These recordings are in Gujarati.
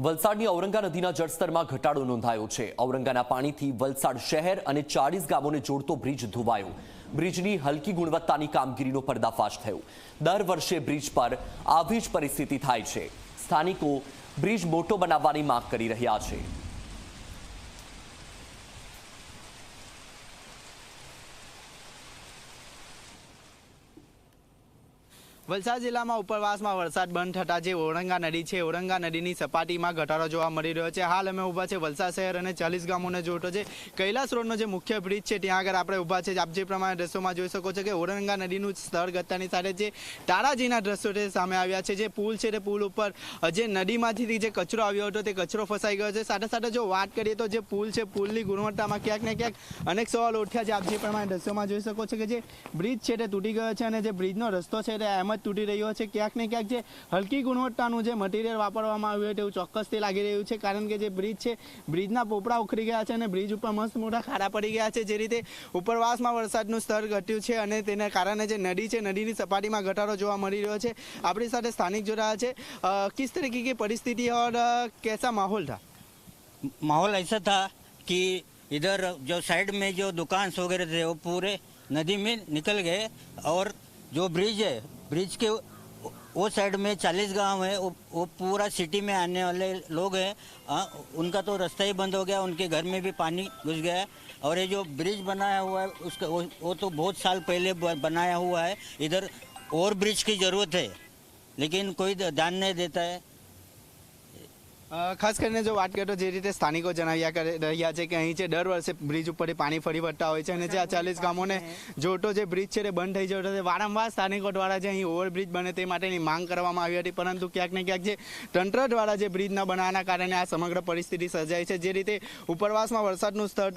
વલસાડની ઔરંગા નદીના જળસ્તરમાં ઘટાડો નોંધાયો છે. ઔરંગાના પાણીથી વલસાડ શહેર અને ચાળીસ ગામોને જોડતો બ્રિજ ધોવાયો. બ્રિજની હલકી ગુણવત્તાની કામગીરીનો પર્દાફાશ થયો. દર વર્ષે બ્રિજ પર આવી જ પરિસ્થિતિ થાય છે. સ્થાનિકો બ્રિજ મોટો બનાવવાની માંગ કરી રહ્યા છે. વલસાડ જિલ્લામાં ઉપરવાસમાં વરસાદ બંધ થતા જે ઓરંગા નદી છે, ઓરંગા નદીની સપાટીમાં ઘટાડો જોવા મળી રહ્યો છે. હાલ અમે ઊભા છે વલસાડ શહેર અને ચાલીસ ગામોને જોડતો છે કૈલાસ રોડનો જે મુખ્ય બ્રિજ છે, ત્યાં આગળ આપણે ઊભા છે. આપ જે પ્રમાણે દ્રશ્યોમાં જોઈ શકો છો કે ઓરંગા નદીનું સ્તર ઘટતાની સાથે જે તારાજીના દ્રશ્યો છે, સામે આવ્યા છે. જે પુલ છે તે પુલ ઉપર જે નદીમાંથી જે કચરો આવ્યો હતો તે કચરો ફસાઈ ગયો છે. સાથે સાથે જો વાત કરીએ તો જે પુલ છે, પુલની ગુણવત્તામાં ક્યાંક ને ક્યાંક અનેક સવાલ ઉઠ્યા છે. આપ જે પ્રમાણે દ્રશ્યોમાં જોઈ શકો છો કે જે બ્રિજ છે તે તૂટી ગયો છે અને જે બ્રિજનો રસ્તો છે તે એમ જ તૂટી રહ્યો છે ક્યાંક ને ક્યાંક જે હલકી ગુણવત્તાનું જે મટીરિયલ વાપરવામાં આવ્યું હોય તેવું ચોક્કસથી લાગી રહ્યું છે કારણ કે જે બ્રિજ છે બ્રિજના પોપડા ઉખડી ગયા છે અને બ્રિજ ઉપર મસ્ત મોટા ખાડા પડી ગયા છે જે રીતે ઉપરવાસમાં વરસાદનું સ્તર ઘટ્યું છે અને તેના કારણે જે નદી છે નદીની સપાટીમાં ઘટાડો જોવા મળી રહ્યો છે આપણી સાથે સ્થાનિક જોડાયા છે અ, કિસ તરીકે की परिस्थिति और अ, कैसा माहौल था माहौल ऐसा था कि इधर जो साइड में जो दुकान वगैरह थे वो पूरे नदी में निकल गए और जो ब्रिज है ब्रिज के वो साइड में चालीस गाँव है वो, वो पूरा सिटी में आने वाले लोग हैं। उनका तो रास्ता ही बंद हो गया उनके घर में भी पानी घुस गया है। और ये जो ब्रिज बनाया हुआ है उसका वो, वो तो बहुत साल पहले बनाया हुआ है। इधर और ब्रिज की ज़रूरत है लेकिन कोई ध्यान नहीं देता है। ખાસ કરીને જો વાત કરીએ તો જે રીતે સ્થાનિકો જણાવ્યા રહ્યા છે કે અહીં છે દર વર્ષે બ્રિજ ઉપરથી પાણી ફરી વળતા હોય છે અને જે આ ચાલીસ ગામોને જોટો જે બ્રિજ છે તે બંધ થઈ જતો છે. વારંવાર સ્થાનિકો દ્વારા જે અહીં ઓવરબ્રિજ બને તે માટેની માંગ કરવામાં આવી હતી, પરંતુ ક્યાંક ને ક્યાંક જે તંત્ર દ્વારા જે બ્રિજ ન બનાવવાના કારણે આ સમગ્ર પરિસ્થિતિ સર્જાઈ છે. જે રીતે ઉપરવાસમાં વરસાદનું સ્તર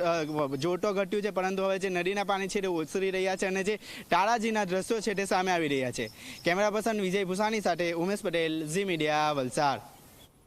જોટો ઘટ્યું છે, પરંતુ હવે જે નદીના પાણી છે તે ઓસરી રહ્યા છે અને જે તારાજીના દ્રશ્યો છે તે સામે આવી રહ્યા છે. કેમેરા પર્સન વિજય ભૂસાની સાથે ઉમેશ પટેલ, ઝી મીડિયા વલસાડ.